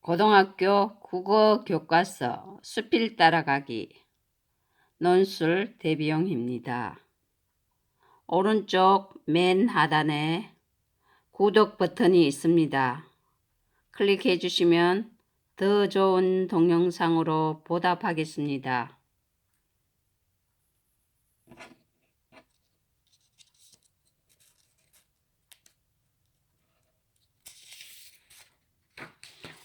고등학교 국어 교과서 수필 따라가기 논술 대비용입니다. 오른쪽 맨 하단에 구독 버튼이 있습니다. 클릭해 주시면 더 좋은 동영상으로 보답하겠습니다.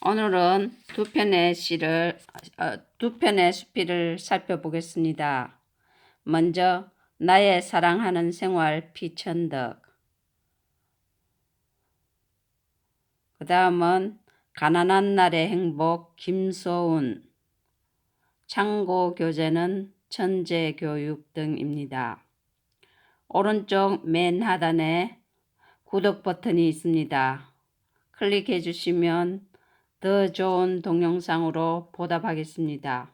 오늘은 두 편의 시를 어, 두 편의 수필을 살펴보겠습니다. 먼저 나의 사랑하는 생활 피천덕 그 다음은 가난한 날의 행복 김소운 창고 교재는 천재 교육 등입니다. 오른쪽 맨 하단에 구독 버튼이 있습니다. 클릭해 주시면 더 좋은 동영상으로 보답하겠습니다.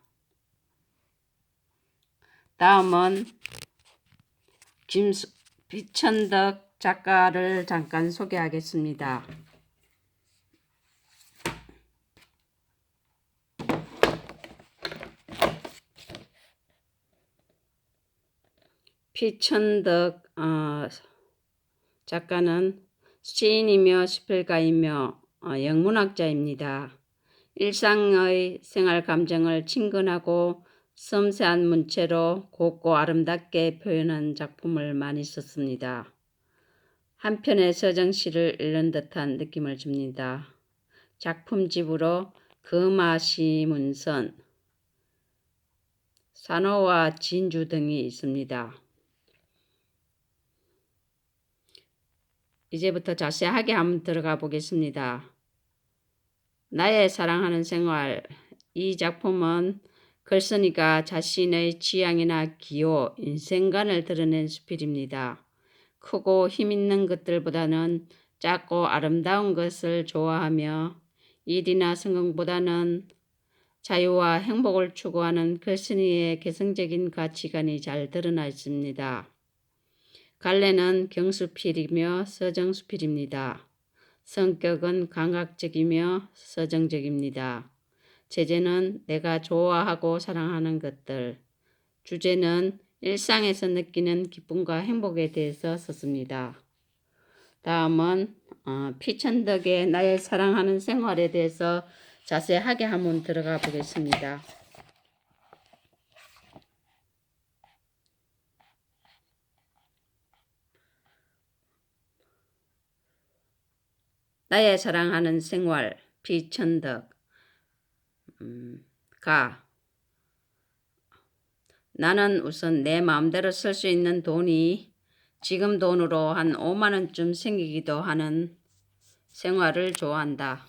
다음은 김수, 비천덕 작가를 잠깐 소개하겠습니다. 피천덕 어, 작가는 시인이며 수필가이며 어, 영문학자입니다. 일상의 생활 감정을 친근하고 섬세한 문체로 곱고 아름답게 표현한 작품을 많이 썼습니다. 한편의 서정시를 읽는 듯한 느낌을 줍니다. 작품집으로 금화시문선, 산호와 진주 등이 있습니다. 이제부터 자세하게 한번 들어가 보겠습니다. 나의 사랑하는 생활. 이 작품은 글쓴이가 자신의 취향이나 기호, 인생관을 드러낸 수필입니다. 크고 힘있는 것들보다는 작고 아름다운 것을 좋아하며 일이나 성공보다는 자유와 행복을 추구하는 글쓴이의 개성적인 가치관이 잘 드러나 있습니다. 갈래는 경수필이며 서정수필입니다. 성격은 감각적이며 서정적입니다. 제재는 내가 좋아하고 사랑하는 것들. 주제는 일상에서 느끼는 기쁨과 행복에 대해서 썼습니다. 다음은 어, 피천덕의 나의 사랑하는 생활에 대해서 자세하게 한번 들어가 보겠습니다. 나의 사랑하는 생활 비천덕 음, 가 나는 우선 내 마음대로 쓸 수 있는 돈이 지금 돈으로 한 5만 원쯤 생기기도 하는 생활을 좋아한다.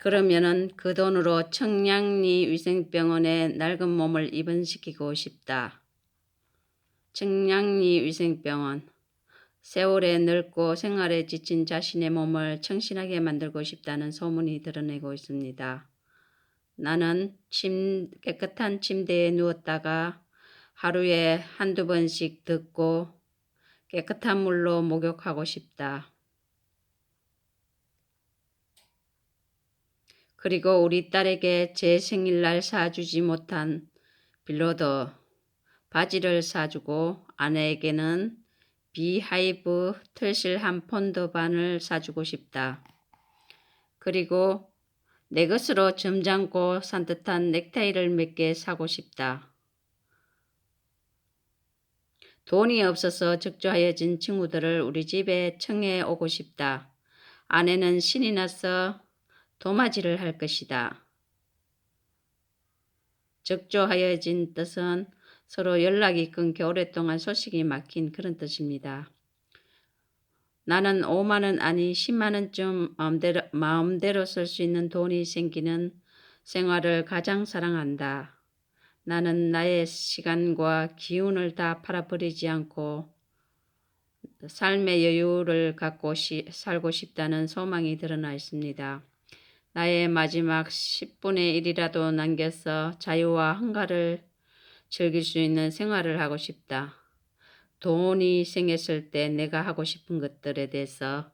그러면은 그 돈으로 청량리 위생병원에 낡은 몸을 입원시키고 싶다. 청량리 위생병원 세월에 늙고 생활에 지친 자신의 몸을 청신하게 만들고 싶다는 소문이 드러내고 있습니다. 나는 침, 깨끗한 침대에 누웠다가 하루에 한두 번씩 듣고 깨끗한 물로 목욕하고 싶다. 그리고 우리 딸에게 제 생일날 사주지 못한 빌로더 바지를 사주고 아내에게는 비하이브 틀실 한 폰드 반을 사주고 싶다. 그리고 내 것으로 점잖고 산뜻한 넥타이를 몇 개 사고 싶다. 돈이 없어서 적조하여진 친구들을 우리 집에 청해 오고 싶다. 아내는 신이 나서 도마지를 할 것이다. 적조하여진 뜻은 서로 연락이 끊겨 오랫동안 소식이 막힌 그런 뜻입니다. 나는 5만원 아니 10만원쯤 마음대로, 마음대로 쓸 수 있는 돈이 생기는 생활을 가장 사랑한다. 나는 나의 시간과 기운을 다 팔아버리지 않고 삶의 여유를 갖고 시, 살고 싶다는 소망이 드러나 있습니다. 나의 마지막 10분의 1이라도 남겨서 자유와 한가를 즐길 수 있는 생활을 하고 싶다. 돈이 생겼을 때 내가 하고 싶은 것들에 대해서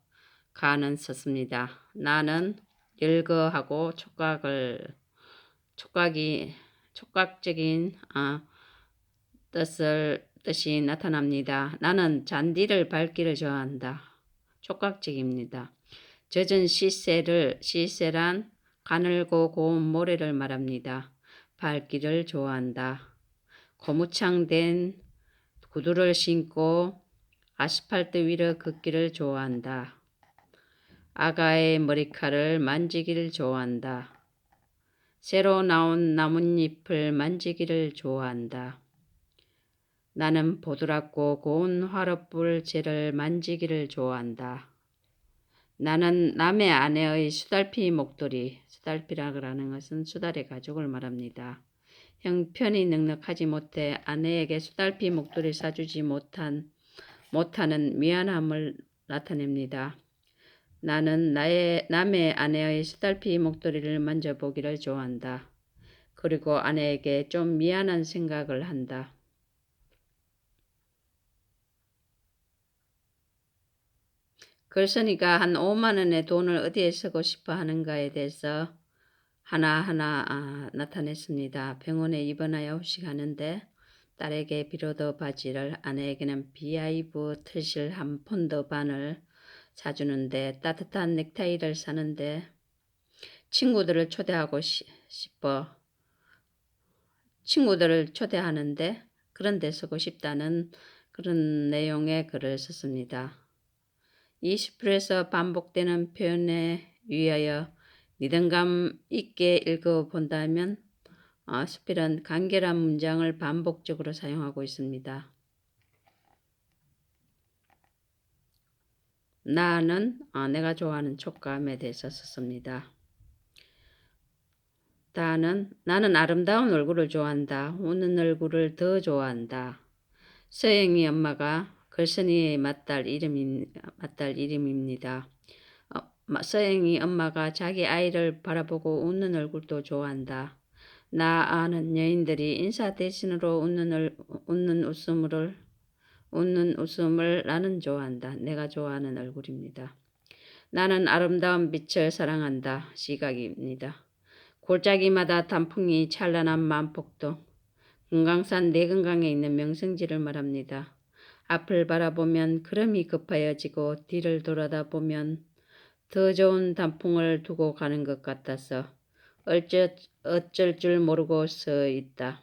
가는 썼습니다. 나는 열거하고 촉각을 촉각이 촉각적인 아, 뜻을 뜻이 나타납니다. 나는 잔디를 밟기를 좋아한다. 촉각적입니다. 젖은 시새를 시새란 가늘고 고운 모래를 말합니다. 밟기를 좋아한다. 고무창된 구두를 신고 아스팔트 위로 걷기를 좋아한다. 아가의 머리카락을 만지기를 좋아한다. 새로 나온 나뭇잎을 만지기를 좋아한다. 나는 보드랍고 고운 화롯불 재를 만지기를 좋아한다. 나는 남의 아내의 수달피 목도리, 수달피라는 것은 수달의 가족을 말합니다. 형편이 넉넉하지 못해 아내에게 수달피 목도리 사주지 못한 못하는 미안함을 나타냅니다. 나는 나의 남의 아내의 수달피 목도리를 만져보기를 좋아한다. 그리고 아내에게 좀 미안한 생각을 한다. 글쓴이가 한 5만 원의 돈을 어디에 쓰고 싶어 하는가에 대해서 하나하나 아, 나타냈습니다. 병원에 입원하여 후식 하는데 딸에게 비로도 바지를 아내에게는 비아이브 트실 한 폰드 반을 사주는데 따뜻한 넥타이를 사는데 친구들을 초대하고 시, 싶어 친구들을 초대하는데 그런 데 쓰고 싶다는 그런 내용의 글을 썼습니다. 이 스프에서 반복되는 표현에 위하여 리듬감 있게 읽어본다면 어, 스필은 간결한 문장을 반복적으로 사용하고 있습니다. 나는 어, 내가 좋아하는 촉감에 대해서 썼습니다. 다는 나는 아름다운 얼굴을 좋아한다. 웃는 얼굴을 더 좋아한다. 서영이 엄마가 글쓴이의 맏딸 이름인 맏딸 이름입니다. 어, 서영이 엄마가 자기 아이를 바라보고 웃는 얼굴도 좋아한다. 나 아는 여인들이 인사 대신으로 웃는, 얼, 웃는 웃음을 웃는 웃음을 나는 좋아한다. 내가 좋아하는 얼굴입니다. 나는 아름다운 빛을 사랑한다. 시각입니다. 골짜기마다 단풍이 찬란한 만폭동. 금강산 내건강에 있는 명성지를 말합니다. 앞을 바라보면 구름이 급하여지고 뒤를 돌아다 보면 더 좋은 단풍을 두고 가는 것 같아서 어쩔, 어쩔 줄 모르고 서 있다.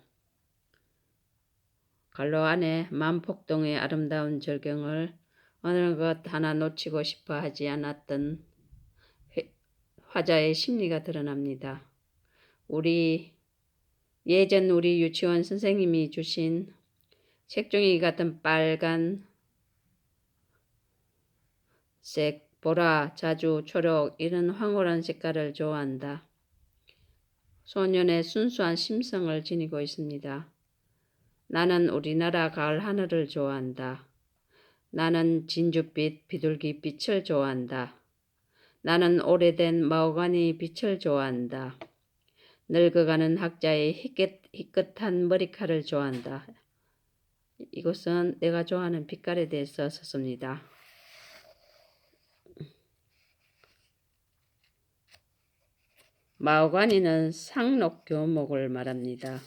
갈로 안에 만폭동의 아름다운 절경을 어느 것 하나 놓치고 싶어 하지 않았던 화자의 심리가 드러납니다. 우리 예전 우리 유치원 선생님이 주신 색종이 같은 빨간 색, 보라, 자주, 초록 이런 황홀한 색깔을 좋아한다. 소년의 순수한 심성을 지니고 있습니다. 나는 우리나라 가을 하늘을 좋아한다. 나는 진주빛, 비둘기 빛을 좋아한다. 나는 오래된 마호가니 빛을 좋아한다. 늙어가는 학자의 희끗, 희끗한 머리칼을 좋아한다. 이것은 내가 좋아하는 빛깔에 대해서 썼습니다. 마호가니는 상록교목을 말합니다.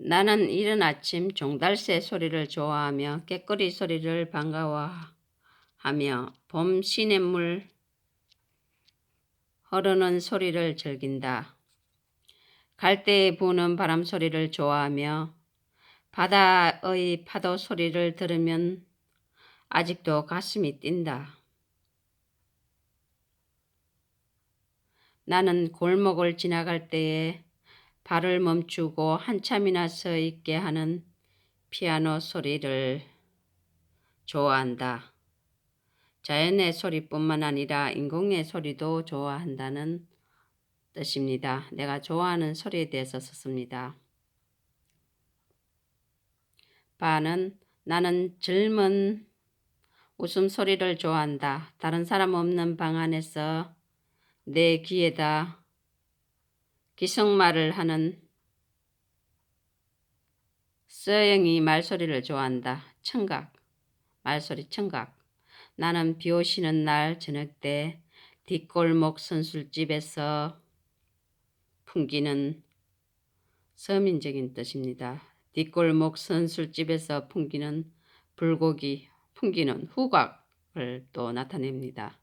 나는 이른 아침 종달새 소리를 좋아하며 깨꼬리 소리를 반가워하며 봄 시냇물 흐르는 소리를 즐긴다. 갈대에 부는 바람 소리를 좋아하며 바다의 파도 소리를 들으면 아직도 가슴이 뛴다. 나는 골목을 지나갈 때에 발을 멈추고 한참이나 서 있게 하는 피아노 소리를 좋아한다. 자연의 소리뿐만 아니라 인공의 소리도 좋아한다는 뜻입니다. 내가 좋아하는 소리에 대해서 썼습니다. 바는 나는 젊은 웃음소리를 좋아한다. 다른 사람 없는 방 안에서 내 귀에다 기성말을 하는 서영이 말소리를 좋아한다. 청각. 말소리 청각. 나는 비 오시는 날 저녁 때 뒷골목 선술집에서 풍기는 서민적인 뜻입니다. 뒷골목 선술집에서 풍기는 불고기, 풍기는 후각을 또 나타냅니다.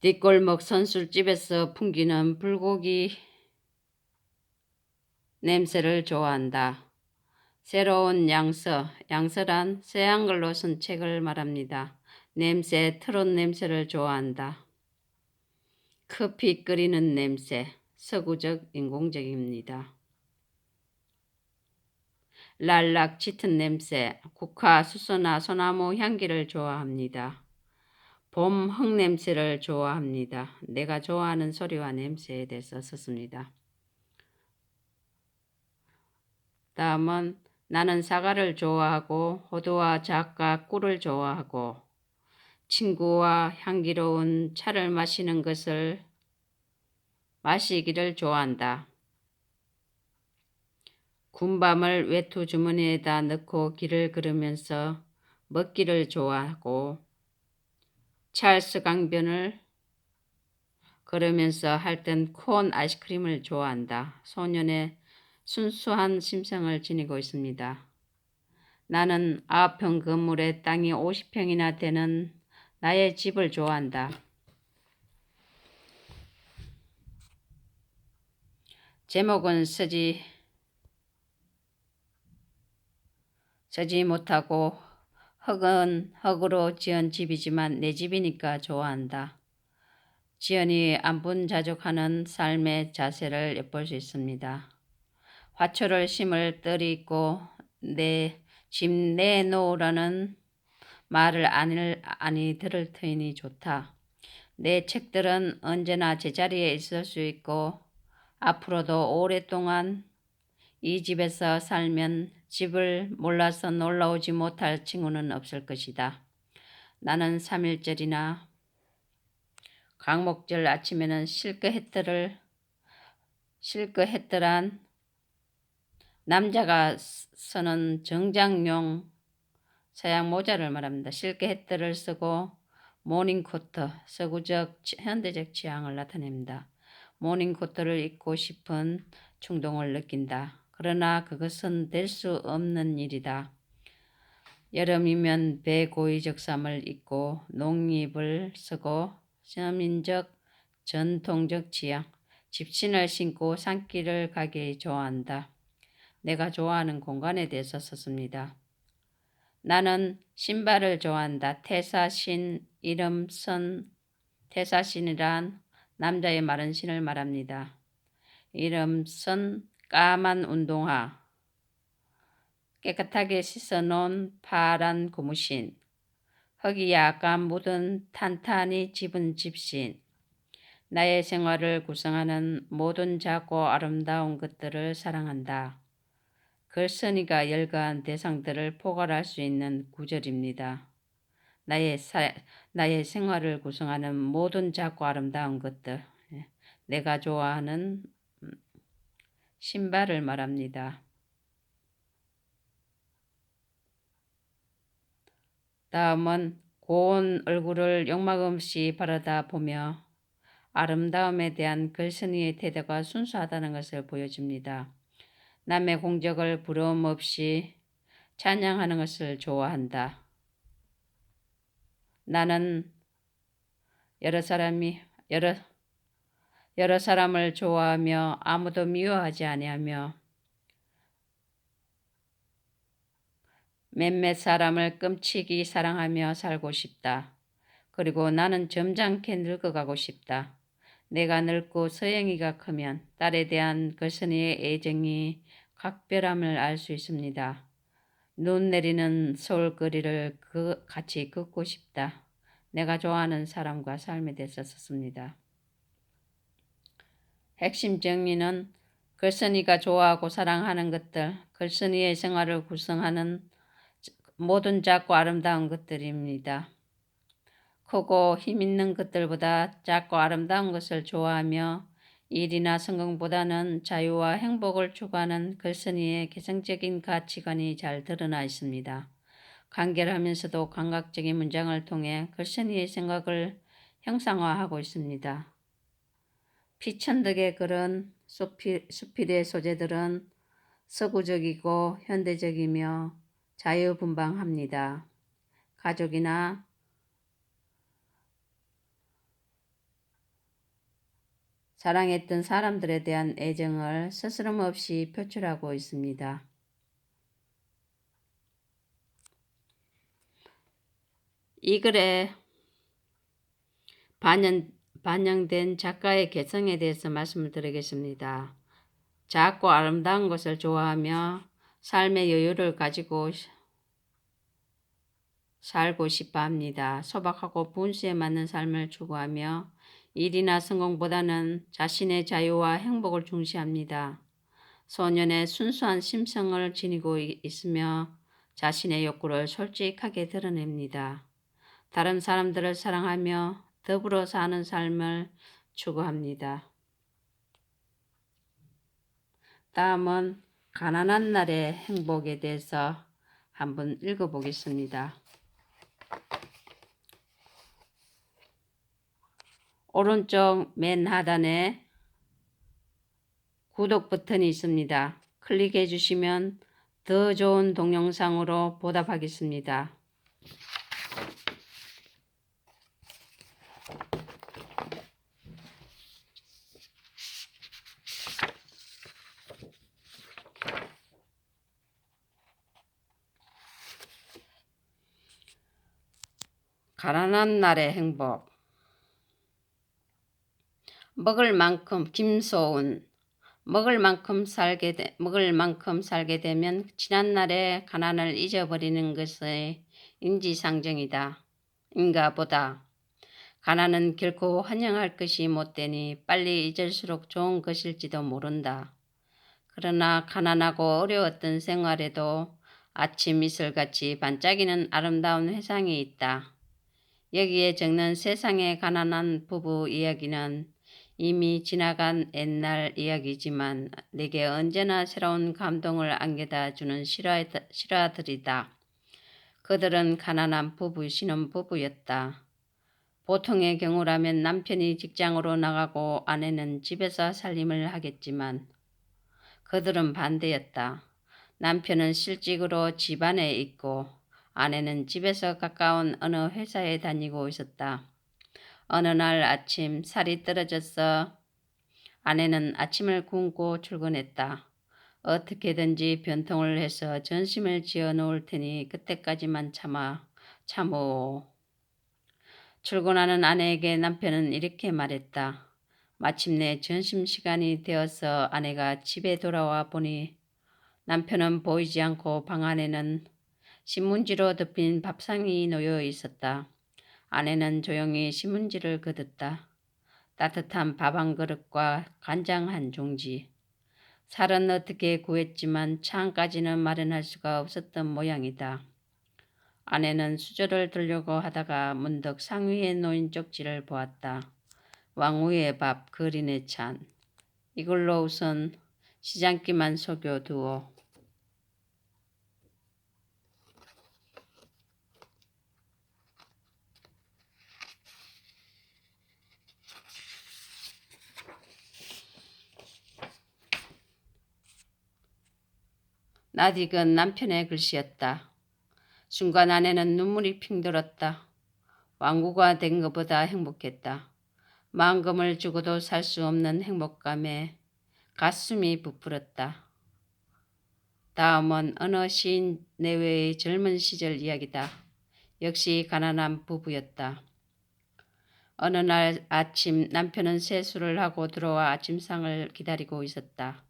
뒷골목 선술집에서 풍기는 불고기 냄새를 좋아한다. 새로운 양서, 양서란 새 한글로 쓴 책을 말합니다. 냄새, 트롯 냄새를 좋아한다. 커피 끓이는 냄새, 서구적 인공적입니다. 랄락 짙은 냄새, 국화, 수소나 소나무 향기를 좋아합니다. 봄 흙냄새를 좋아합니다. 내가 좋아하는 소리와 냄새에 대해서 썼습니다. 다음은 나는 사과를 좋아하고 호두와 작과 꿀을 좋아하고 친구와 향기로운 차를 마시는 것을 마시기를 좋아한다. 군밤을 외투 주머니에다 넣고 길을 걸으면서 먹기를 좋아하고 찰스 강변을 걸으면서 할 땐 콘 아이스크림을 좋아한다. 소년의 순수한 심성을 지니고 있습니다. 나는 9평 건물에 땅이 50평이나 되는 나의 집을 좋아한다. 제목은 쓰지 쓰지 못하고 흙은 흙으로 지은 집이지만 내 집이니까 좋아한다. 지연이 안분자족하는 삶의 자세를 엿볼 수 있습니다. 화초를 심을 뜰이 있고 내 집 내놓으라는 말을 아니, 아니 들을 터이니 좋다. 내 책들은 언제나 제자리에 있을 수 있고 앞으로도 오랫동안 이 집에서 살면 집을 몰라서 놀러오지 못할 친구는 없을 것이다. 나는 3일절이나 광목절 아침에는 실크햇들을 실크햇들한 남자가 쓰는 정장용 서양 모자를 말합니다. 실크 햇들을 쓰고 모닝코트, 서구적 현대적 취향을 나타냅니다. 모닝코트를 입고 싶은 충동을 느낀다. 그러나 그것은 될 수 없는 일이다. 여름이면 배고이적삼을 입고 농립을 쓰고 서민적 전통적 취향, 집신을 신고 산길을 가기 좋아한다. 내가 좋아하는 공간에 대해서 썼습니다. 나는 신발을 좋아한다. 태사신 이름 선 태사신이란 남자의 마른 신을 말합니다. 이름 선 까만 운동화 깨끗하게 씻어놓은 파란 고무신 흙이 약간 묻은 탄탄히 집은 집신 나의 생활을 구성하는 모든 작고 아름다운 것들을 사랑한다. 글쓴이가 열거한 대상들을 포괄할 수 있는 구절입니다. 나의, 사, 나의 생활을 구성하는 모든 작고 아름다운 것들, 예, 내가 좋아하는 음, 신발을 말합니다. 다음은 고운 얼굴을 욕망 없이 바라다 보며 아름다움에 대한 글쓴이의 태도가 순수하다는 것을 보여줍니다. 남의 공적을 부러움 없이 찬양하는 것을 좋아한다. 나는 여러 사람이 여러 여러 사람을 좋아하며 아무도 미워하지 아니하며 몇몇 사람을 끔찍이 사랑하며 살고 싶다. 그리고 나는 점잖게 늙어가고 싶다. 내가 늙고 서영이가 크면 딸에 대한 걸선이의 애정이 각별함을 알 수 있습니다. 눈 내리는 서울거리를 그 같이 걷고 싶다. 내가 좋아하는 사람과 삶에 썼습니다. 핵심 정리는 걸선이가 좋아하고 사랑하는 것들, 걸선이의 생활을 구성하는 모든 작고 아름다운 것들입니다. 크고 힘 있는 것들보다 작고 아름다운 것을 좋아하며 일이나 성공보다는 자유와 행복을 추구하는 글쓴이의 개성적인 가치관이 잘 드러나 있습니다. 간결하면서도 감각적인 문장을 통해 글쓴이의 생각을 형상화하고 있습니다. 피천득의 글은 수필, 수필의 소재들은 서구적이고 현대적이며 자유분방합니다. 가족이나 사랑했던 사람들에 대한 애정을 스스럼 없이 표출하고 있습니다. 이 글에 반영, 반영된 작가의 개성에 대해서 말씀을 드리겠습니다. 작고 아름다운 것을 좋아하며 삶의 여유를 가지고 살고 싶어 합니다. 소박하고 분수에 맞는 삶을 추구하며 일이나 성공보다는 자신의 자유와 행복을 중시합니다. 소년의 순수한 심성을 지니고 있으며 자신의 욕구를 솔직하게 드러냅니다. 다른 사람들을 사랑하며 더불어 사는 삶을 추구합니다. 다음은 가난한 날의 행복에 대해서 한번 읽어보겠습니다. 오른쪽 맨 하단에 구독 버튼이 있습니다. 클릭해 주시면 더 좋은 동영상으로 보답하겠습니다. 가난한 날의 행복 먹을 만큼 김소운 먹을 만큼 살게 되, 먹을 만큼 살게 되면 지난날의 가난을 잊어버리는 것의 인지상정이다. 인가 보다. 가난은 결코 환영할 것이 못되니 빨리 잊을수록 좋은 것일지도 모른다. 그러나 가난하고 어려웠던 생활에도 아침 이슬같이 반짝이는 아름다운 회상이 있다. 여기에 적는 세상의 가난한 부부 이야기는 이미 지나간 옛날 이야기지만 내게 언제나 새로운 감동을 안겨다 주는 실화들이다. 그들은 가난한 부부, 신혼 부부였다. 보통의 경우라면 남편이 직장으로 나가고 아내는 집에서 살림을 하겠지만 그들은 반대였다. 남편은 실직으로 집안에 있고 아내는 집에서 가까운 어느 회사에 다니고 있었다. 어느 날 아침 살이 떨어져서 아내는 아침을 굶고 출근했다. 어떻게든지 변통을 해서 전심을 지어 놓을 테니 그때까지만 참아, 참어. 출근하는 아내에게 남편은 이렇게 말했다. 마침내 점심시간이 되어서 아내가 집에 돌아와 보니 남편은 보이지 않고 방 안에는 신문지로 덮인 밥상이 놓여 있었다. 아내는 조용히 신문지를 걷었다. 따뜻한 밥 한 그릇과 간장 한 종지. 살은 어떻게 구했지만 차안까지는 마련할 수가 없었던 모양이다. 아내는 수저를 들려고 하다가 문득 상위에 놓인 쪽지를 보았다. 왕후의 밥 그린의 찬. 이걸로 우선 시장기만 속여두어. 나딕은 남편의 글씨였다. 순간 아내는 눈물이 핑 들었다. 왕구가 된 것보다 행복했다. 만금을 주고도 살 수 없는 행복감에 가슴이 부풀었다. 다음은 어느 시인 내외의 젊은 시절 이야기다. 역시 가난한 부부였다. 어느 날 아침 남편은 세수를 하고 들어와 아침상을 기다리고 있었다.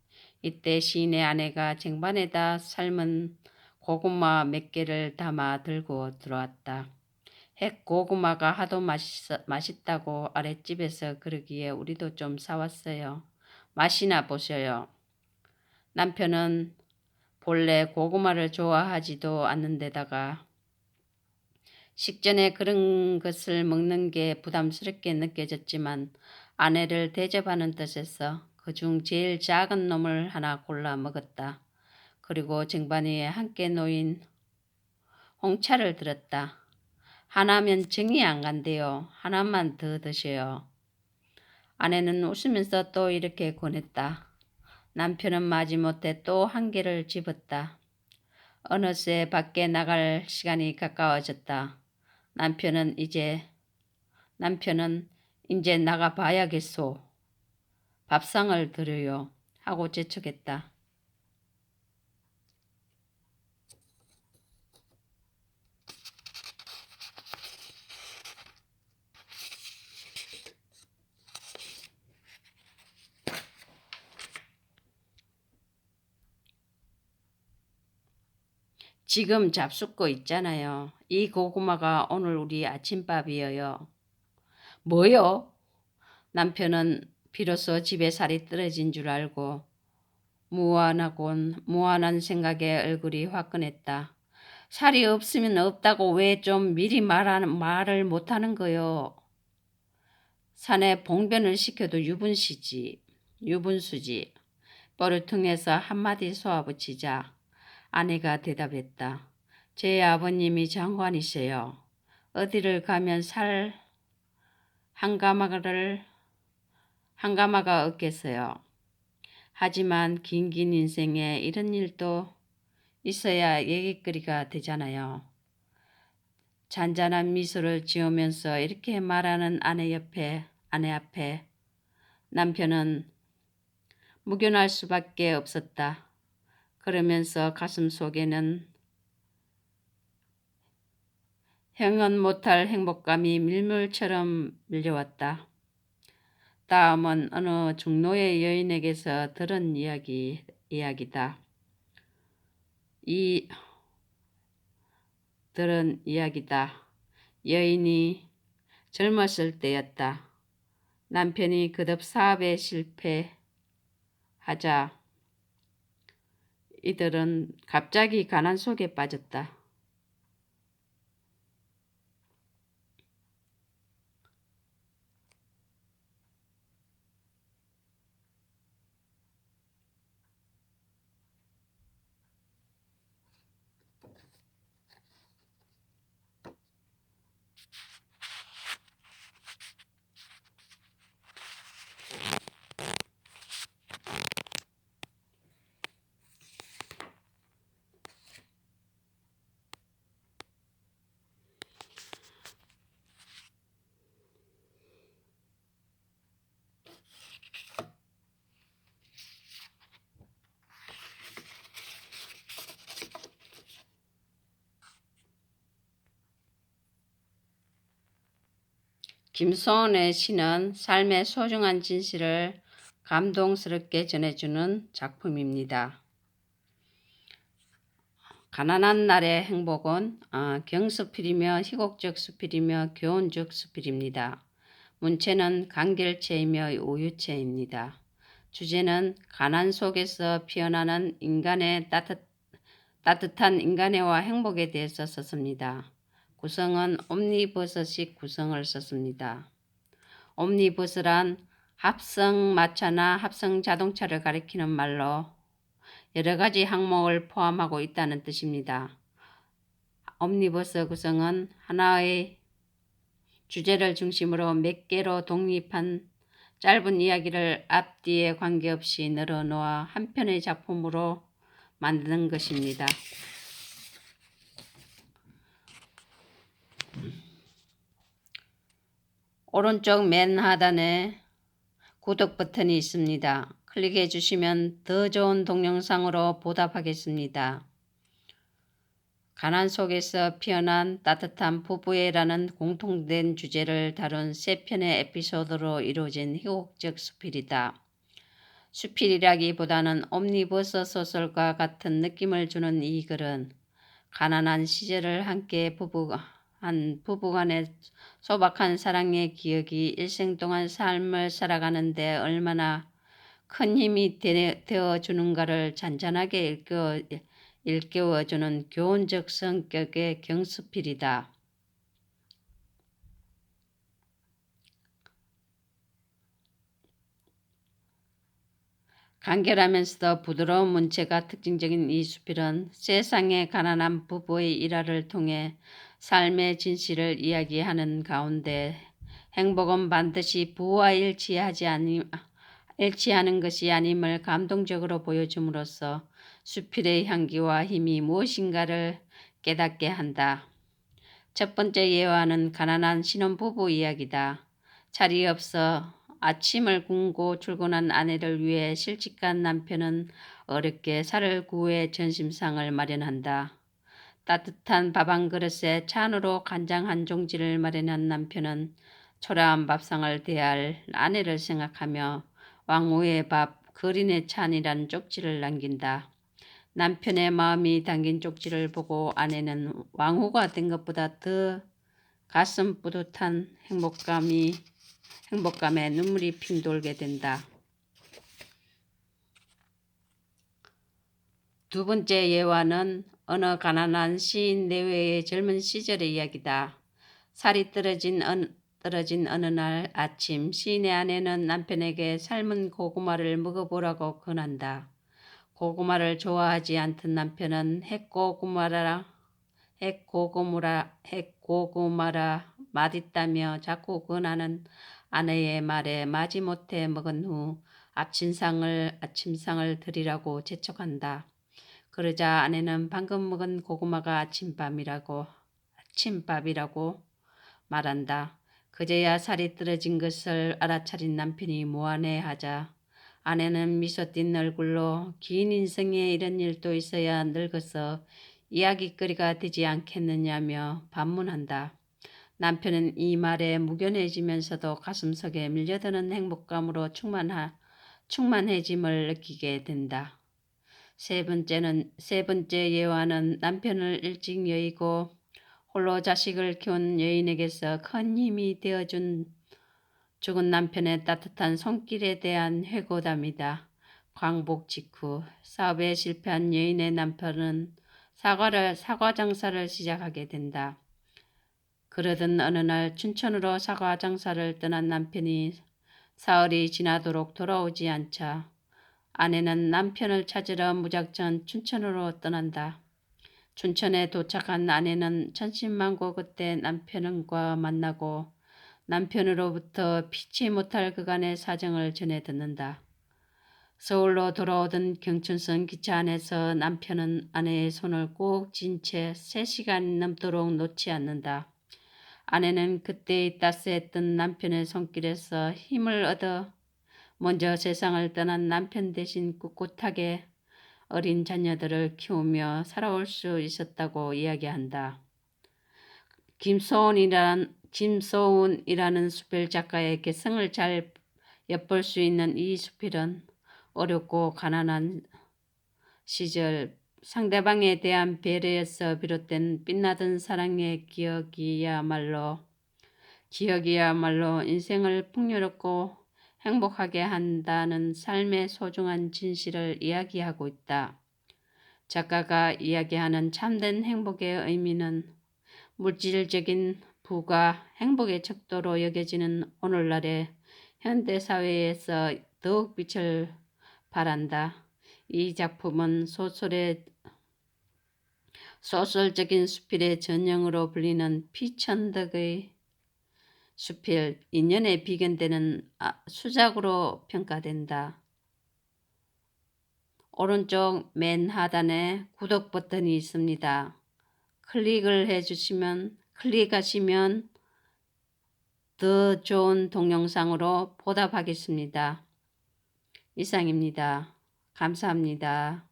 이때 시인의 아내가 쟁반에다 삶은 고구마 몇 개를 담아 들고 들어왔다. 핵 고구마가 하도 맛있, 맛있다고 아랫집에서 그러기에 우리도 좀 사왔어요. 맛이나 보셔요. 남편은 본래 고구마를 좋아하지도 않는데다가 식전에 그런 것을 먹는 게 부담스럽게 느껴졌지만 아내를 대접하는 뜻에서 그중 제일 작은 놈을 하나 골라 먹었다. 그리고 쟁반위에 함께 놓인 홍차를 들었다. 하나면 정이 안 간대요. 하나만 더 드셔요. 아내는 웃으면서 또 이렇게 권했다. 남편은 마지못해 또 한 개를 집었다. 어느새 밖에 나갈 시간이 가까워졌다. 남편은 이제 남편은 이제 나가 봐야겠소. 밥상을 드려요. 하고 재촉했다. 지금 잡숫고 있잖아요. 이 고구마가 오늘 우리 아침밥이에요. 뭐요? 남편은 비로소 집에 살이 떨어진 줄 알고 무한하곤 무한한 생각에 얼굴이 화끈했다. 살이 없으면 없다고 왜 좀 미리 말하는 말을 못하는 거요? 산에 봉변을 시켜도 유분시지, 유분수지. 뻘을 통해서 한마디 쏘아붙이자 아내가 대답했다. 제 아버님이 장관이세요. 어디를 가면 살 한 가마를 한가마가 없겠어요. 하지만 긴긴 인생에 이런 일도 있어야 얘기거리가 되잖아요. 잔잔한 미소를 지으면서 이렇게 말하는 아내 옆에 아내 앞에 남편은 묵연할 수밖에 없었다. 그러면서 가슴 속에는 형은 못할 행복감이 밀물처럼 밀려왔다. 다음은 어느 중노의 여인에게서 들은 이야기, 이야기다. 이 들은 이야기다. 여인이 젊었을 때였다. 남편이 그듭 사업에 실패하자 이들은 갑자기 가난 속에 빠졌다. 김소원의 시는 삶의 소중한 진실을 감동스럽게 전해주는 작품입니다. 가난한 날의 행복은 어, 경수필이며 희곡적 수필이며 교훈적 수필입니다. 문체는 간결체이며 우유체입니다. 주제는 가난 속에서 피어나는 인간의 따뜻, 따뜻한 인간애와 행복에 대해서 썼습니다. 구성은 옴니버섯식 구성을 썼습니다. 옴니버스란 합성 마차나 합성 자동차를 가리키는 말로 여러 가지 항목을 포함하고 있다는 뜻입니다. 옴니버스 구성은 하나의 주제를 중심으로 몇 개로 독립한 짧은 이야기를 앞뒤에 관계없이 늘어놓아 한 편의 작품으로 만드는 것입니다. 오른쪽 맨 하단에 구독 버튼이 있습니다. 클릭해 주시면 더 좋은 동영상으로 보답하겠습니다. 가난 속에서 피어난 따뜻한 부부애라는 공통된 주제를 다룬 세 편의 에피소드로 이루어진 희곡적 수필이다. 수필이라기보다는 옴니버스 소설과 같은 느낌을 주는 이 글은 가난한 시절을 함께 부부가 한 부부간의 소박한 사랑의 기억이 일생 동안 삶을 살아가는데 얼마나 큰 힘이 되어 주는가를 잔잔하게 일깨워, 일깨워 주는 교훈적 성격의 경수필이다. 간결하면서도 부드러운 문체가 특징적인 이 수필은 세상의 가난한 부부의 일화를 통해 삶의 진실을 이야기하는 가운데 행복은 반드시 부와 일치하지 아니, 일치하는 것이 아님을 감동적으로 보여줌으로써 수필의 향기와 힘이 무엇인가를 깨닫게 한다. 첫 번째 예화는 가난한 신혼부부 이야기다. 자리 없어 아침을 굶고 출근한 아내를 위해 실직한 남편은 어렵게 살을 구해 전심상을 마련한다. 따뜻한 밥 한 그릇에 찬으로 간장 한 종지를 마련한 남편은 초라한 밥상을 대할 아내를 생각하며 왕후의 밥, 거린의 찬이란 쪽지를 남긴다. 남편의 마음이 담긴 쪽지를 보고 아내는 왕후가 된 것보다 더 가슴 뿌듯한 행복감이 행복감에 눈물이 핑 돌게 된다. 두 번째 예화는 어느 가난한 시인 내외의 젊은 시절의 이야기다. 살이 떨어진 어느, 떨어진 어느 날 아침 시인의 아내는 남편에게 삶은 고구마를 먹어보라고 권한다. 고구마를 좋아하지 않던 남편은 핵고구마라 핵고구마라 핵고구마라 맛있다며 자꾸 권하는 아내의 말에 마지못해 먹은 후 아침상을 아침상을 드리라고 재촉한다. 그러자 아내는 방금 먹은 고구마가 아침밥이라고 아침밥이라고 말한다. 그제야 살이 떨어진 것을 알아차린 남편이 무안해하자 아내는 미소 띤 얼굴로 긴 인생에 이런 일도 있어야 늙어서 이야기거리가 되지 않겠느냐며 반문한다. 남편은 이 말에 무견해지면서도 가슴속에 밀려드는 행복감으로 충만하, 충만해짐을 느끼게 된다. 세 번째는 세 번째 예화는 남편을 일찍 여의고 홀로 자식을 키운 여인에게서 큰 힘이 되어준 죽은 남편의 따뜻한 손길에 대한 회고담이다. 광복 직후 사업에 실패한 여인의 남편은 사과를 사과 장사를 시작하게 된다. 그러던 어느 날 춘천으로 사과 장사를 떠난 남편이 사흘이 지나도록 돌아오지 않자 아내는 남편을 찾으러 무작정 춘천으로 떠난다. 춘천에 도착한 아내는 천신만고 그때 남편과 만나고 남편으로부터 피치 못할 그간의 사정을 전해 듣는다. 서울로 돌아오던 경춘선 기차 안에서 남편은 아내의 손을 꼭 쥔 채 3시간 넘도록 놓지 않는다. 아내는 그때의 따스했던 남편의 손길에서 힘을 얻어 먼저 세상을 떠난 남편 대신 꿋꿋하게 어린 자녀들을 키우며 살아올 수 있었다고 이야기한다. 김소은이란 김소운이라는 수필 작가의 개성을 잘 엿볼 수 있는 이 수필은 어렵고 가난한 시절 상대방에 대한 배려에서 비롯된 빛나던 사랑의 기억이야말로 기억이야말로 인생을 풍요롭고 행복하게 한다는 삶의 소중한 진실을 이야기하고 있다. 작가가 이야기하는 참된 행복의 의미는 물질적인 부가 행복의 척도로 여겨지는 오늘날의 현대사회에서 더욱 빛을 발한다. 이 작품은 소설의 소설적인 수필의 전형으로 불리는 피천덕의 수필 인연에 비견되는 아, 수작으로 평가된다. 오른쪽 맨 하단에 구독 버튼이 있습니다. 클릭을 해주시면 클릭하시면 더 좋은 동영상으로 보답하겠습니다. 이상입니다. 감사합니다.